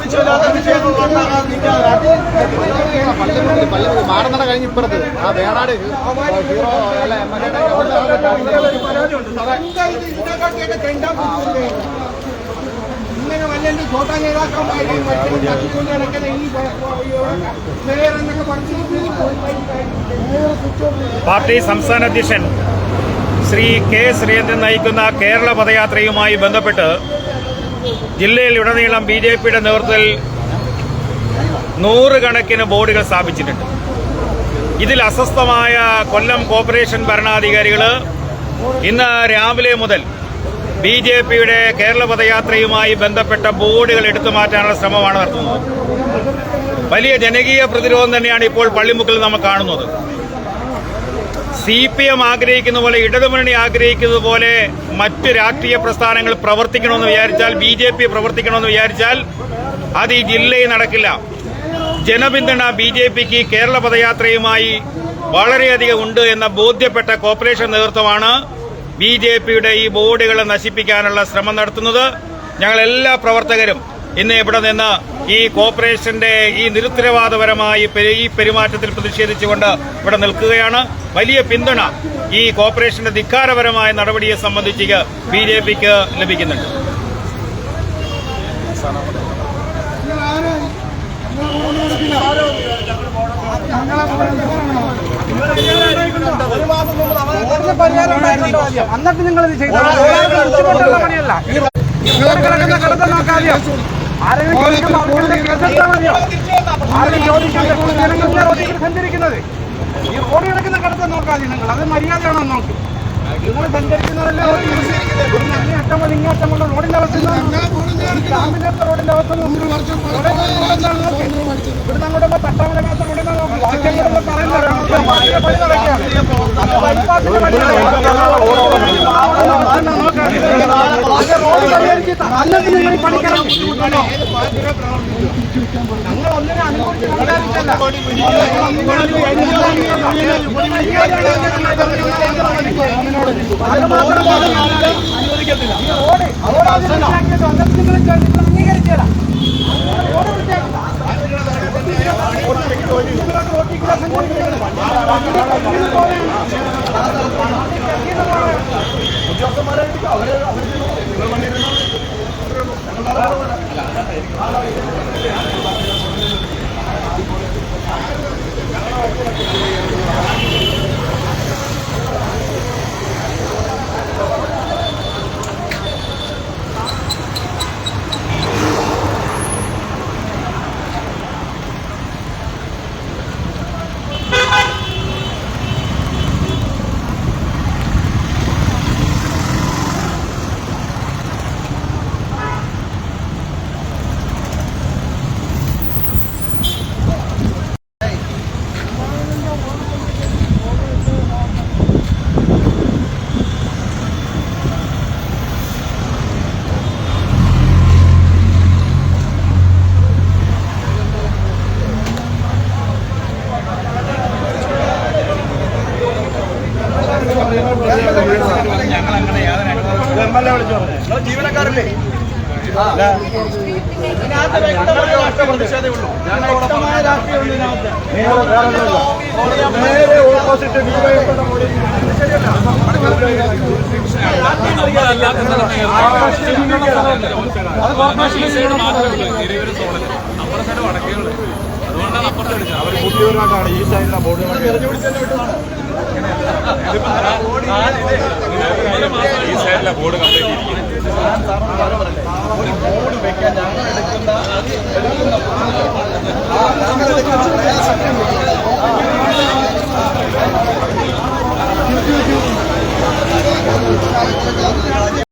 ആവശ്യമില്ലാത്ത വിഷയങ്ങൾ ഇപ്പുറത്ത് ആ വേണാട് ഹീറോ അല്ല പാർട്ടി സംസ്ഥാന അധ്യക്ഷൻ ശ്രീ കെ സുരേന്ദ്രൻ നയിക്കുന്ന കേരള പദയാത്രയുമായി ബന്ധപ്പെട്ട് ജില്ലയിൽ ഉടനീളം ബി ജെ പിയുടെ നേതൃത്വത്തിൽ നൂറുകണക്കിന് ബോർഡുകൾ സ്ഥാപിച്ചിട്ടുണ്ട്. ഇതിൽ അസ്വസ്ഥമായ കൊല്ലം കോർപ്പറേഷൻ ഭരണാധികാരികൾ ഇന്ന് രാവിലെ മുതൽ ബി ജെ പിയുടെ കേരള പദയാത്രയുമായി ബന്ധപ്പെട്ട ബോർഡുകൾ എടുത്തു മാറ്റാനുള്ള ശ്രമമാണ് നടത്തുന്നത്. വലിയ ജനകീയ പ്രതിരോധം തന്നെയാണ് ഇപ്പോൾ പള്ളിമുക്കിൽ നമ്മൾ കാണുന്നത്. സി പി എം ആഗ്രഹിക്കുന്ന പോലെ ഇടതുമുന്നണി ആഗ്രഹിക്കുന്നത് പോലെ മറ്റ് രാഷ്ട്രീയ പ്രസ്ഥാനങ്ങൾ പ്രവർത്തിക്കണമെന്ന് വിചാരിച്ചാൽ ബി ജെ പി പ്രവർത്തിക്കണമെന്ന് വിചാരിച്ചാൽ അത് ഈ ജില്ലയിൽ നടക്കില്ല. ജനപിന്തുണ ബി ജെ പിക്ക് കേരള പദയാത്രയുമായി വളരെയധികം ഉണ്ട് എന്ന ബോധ്യപ്പെട്ട കോർപ്പറേഷൻ നേതൃത്വമാണ് ബി ജെ പിയുടെ ഈ ബോർഡുകളെ നശിപ്പിക്കാനുള്ള ശ്രമം നടത്തുന്നത്. ഞങ്ങൾ എല്ലാ പ്രവർത്തകരും ഇന്ന് ഇവിടെ നിന്ന് ഈ കോർപ്പറേഷന്റെ ഈ നിരുത്തരവാദപരമായ ഈ പെരു- ഈ പെരുമാറ്റത്തിൽ പ്രതിഷേധിച്ചുകൊണ്ട് ഇവിടെ നിൽക്കുകയാണ്. വലിയ പിന്തുണ ഈ കോർപ്പറേഷന്റെ ധിക്കാരപരമായ നടപടിയെ സംബന്ധിച്ച് ബി ജെ പിക്ക് ലഭിക്കുന്നുണ്ട്. എന്നിട്ട് നിങ്ങൾ ഇത് ചെയ്തോളൂ പണിയല്ല. ഈ റോഡ് കിടക്കുന്ന കിടത്ത നോക്കാതെയോ? സഞ്ചരിക്കുന്നത് ഈ റോഡ് കിടക്കുന്ന കിടത്ത നോക്കാതെ നിങ്ങൾ. അത് മര്യാദയാണോ നോക്ക് നിങ്ങൾ സഞ്ചരിക്കുന്നതല്ലേ റോഡിൽ ഇവിടുന്ന് അങ്ങേ അറ്റം മുതൽ ഇങ്ങേ അറ്റം മുതൽ റോഡിന്റെ അവസ്ഥ ഗ്രാമീണത്തെ റോഡിന്റെ അവസ്ഥ. ഇവിടുന്ന് അങ്ങോട്ട് പോകുമ്പോൾ തട്ടാമലക്കാത്ത റോഡിനെ നോക്ക്. അങ്ങോട്ട് പറയുന്നത് ബൈപ്പാസിന്റെ അനുവദിക്കത്തില്ല ഈ റോഡ് റോഡ് അല്ല ജീവനക്കാരല്ലേ ഇതിനകത്ത് വ്യക്തമായ രാഷ്ട്രീയ പ്രതിഷേധമുള്ളൂ വ്യക്തമായ രാഷ്ട്രീയമുണ്ട് ഇതിനകത്ത് നേരെ ഓപ്പോസിറ്റ് അത് കോർപ്പറേഷൻ ഈ സൈഡിലാണ് ബോർഡ് ഈ സൈഡിലെ ബോർഡ് കംപ്ലീറ്റ് ഒരു